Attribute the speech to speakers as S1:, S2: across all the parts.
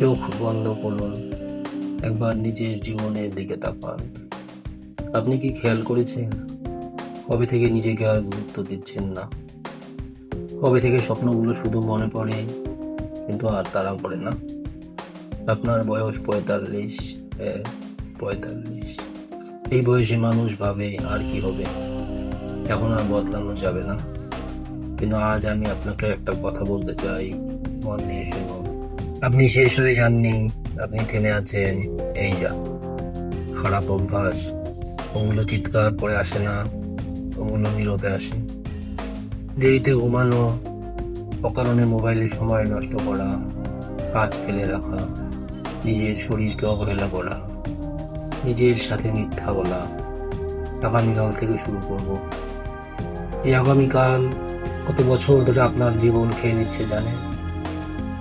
S1: চোখ বন্ধ করুন, একবার নিজের জীবনের দিকে তাকান। আপনি কি খেয়াল করেছেন? কবে থেকে নিজেকে আর গুরুত্ব দিচ্ছেন না? কবে থেকে স্বপ্নগুলো শুধু মনে পড়ে, কিন্তু আর তারা পড়ে না? আপনার বয়স পঁয়তাল্লিশ পঁয়তাল্লিশ। এই বয়সে মানুষ ভাবে আর কি হবে। এখন আর বদলানো যাবে না। কিন্তু আজ আমি আপনাকে একটা কথা বলতে চাই। মন দিয়ে শুনুন। আপনি শেষ হয়ে যাননি আপনি থেমে আছেন। এই যা। খারাপ অভ্যাস। ওগুলো চিৎকার করে আসে না। ওগুলো নীরবে আসে। দেরিতে ঘুমানো। অকারণে মোবাইলে সময় নষ্ট করা। কাজ ফেলে রাখা। নিজের শরীরকে অবহেলা করা। নিজের সাথে মিথ্যা বলা। আগামীকাল থেকে শুরু করব। এই আগামীকাল কত বছর ধরে আপনার জীবন খেয়ে নিচ্ছে জানেন?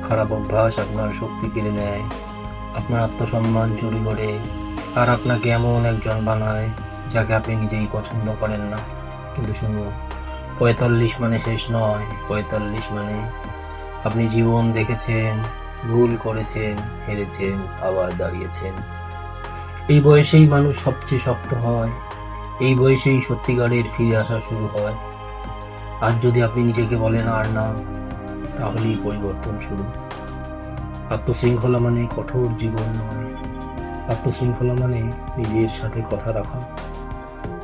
S1: খারাপ অভ্যাস আপনার শক্তি কেড়ে নেয়। আপনার আত্মসম্মান চুরি করে। আর আপনাকে এমন একজন বানায় যাকে আপনি নিজেই পছন্দ করেন না। কিন্তু শুনুন, পঁয়তাল্লিশ মানে শেষ নয়। পঁয়তাল্লিশ মানে আপনি জীবন দেখেছেন, ভুল করেছেন, হেরেছেন, আবার দাঁড়িয়েছেন। এই বয়সেই মানুষ সবচেয়ে শক্ত হয়। এই বয়সেই সত্যিকারের ফিরে আসা শুরু হয়। আর যদি আপনি নিজেকে বলেন আর না তাহলেই পরিবর্তন শুরু। আত্মশৃঙ্খলা মানে কঠোর জীবন নয়। আত্মশৃঙ্খলা মানে নিজের সাথে কথা রাখা।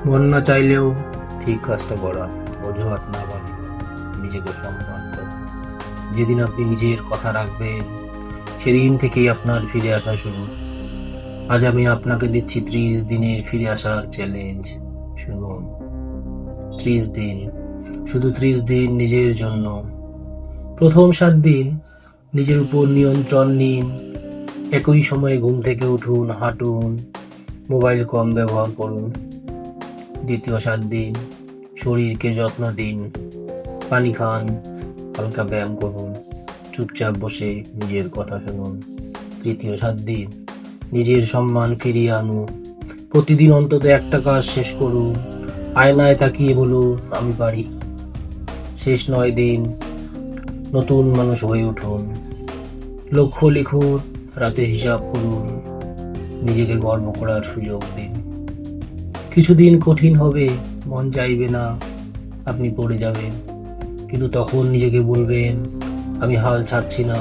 S1: মন না চাইলেও ঠিক কাজটা করা, অজুহাত না বলে নিজেকে সম্মান দেয় যেদিন আপনি নিজের কথা রাখবেন, সেদিন থেকেই আপনার ফিরে আসা শুরু। আজ আমি আপনাকে দিচ্ছি ত্রিশ দিনের ফিরে আসার চ্যালেঞ্জ শুনুন। ত্রিশ দিন, শুধু ত্রিশ দিন নিজের জন্য। প্রথম সাত দিন নিজের উপর নিয়ন্ত্রণ নিন। একই সময়ে ঘুম থেকে উঠুন, হাঁটুন, মোবাইল কম ব্যবহার করুন। দ্বিতীয় সাত দিন শরীরকে যত্ন দিন। পানি খান, হালকা ব্যায়াম করুন, চুপচাপ বসে নিজের কথা শুনুন। তৃতীয় সাত দিন নিজের সম্মান ফিরিয়ে আনুন। প্রতিদিন অন্তত একটা কাজ শেষ করুন। আয়নায় তাকিয়ে বলুন, আমি পারি। শেষ নয় দিন নতুন মানুষ হয়ে উঠুন। লক্ষ্য লিখুন, রাতে হিসাব করুন, নিজেকে গর্ব করার সুযোগ দিন। কিছুদিন কঠিন হবে, মন চাইবে না, আপনি পড়ে যাবেন। কিন্তু তখন নিজেকে বলবেন, আমি হাল ছাড়ছি না,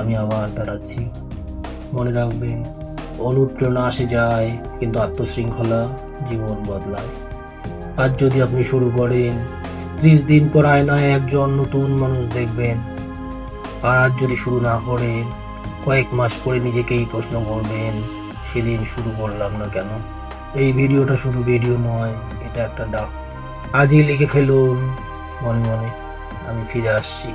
S1: আমি আবার দাঁড়াচ্ছি। মনে রাখবেন, অনুপ্রেরণা আসে যায়, কিন্তু আত্মশৃঙ্খলা জীবন বদলায়। আজ যদি আপনি শুরু করেন ত্রিশ দিন পর আয়নায় একজন নতুন মানুষ দেখবেন। আর আজ যদি শুরু না করেন, কয়েক মাস পরে নিজেকেই প্রশ্ন করবেন, সেদিন শুরু করলাম না কেন? এই ভিডিওটা শুধু ভিডিও নয়, এটা একটা ডাক। আজই লিখে ফেলুন, মনে মনে আমি ফিরে আসছি।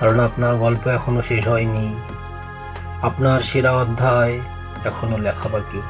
S1: কারণ আপনার গল্প এখনও শেষ হয়নি। আপনার সেরা অধ্যায় এখনও লেখা বাকি।